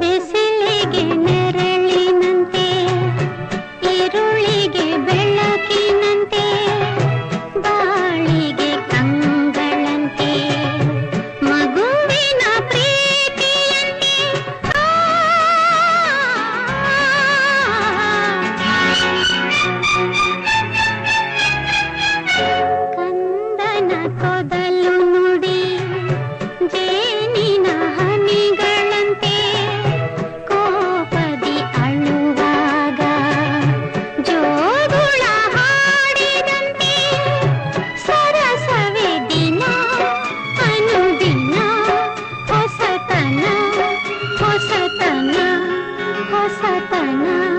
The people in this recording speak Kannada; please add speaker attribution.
Speaker 1: ಬಿಸಿಲಿಗೆ ನೆರಳಿನಂತೆ ಈರುಳ್ಳಿಗೆ ಬೆಳಕಿನಂತೆ ಬಾಳಿಗೆ ಕಂಗಳಂತೆ ಕಂದನ ಕೊದಲು सपना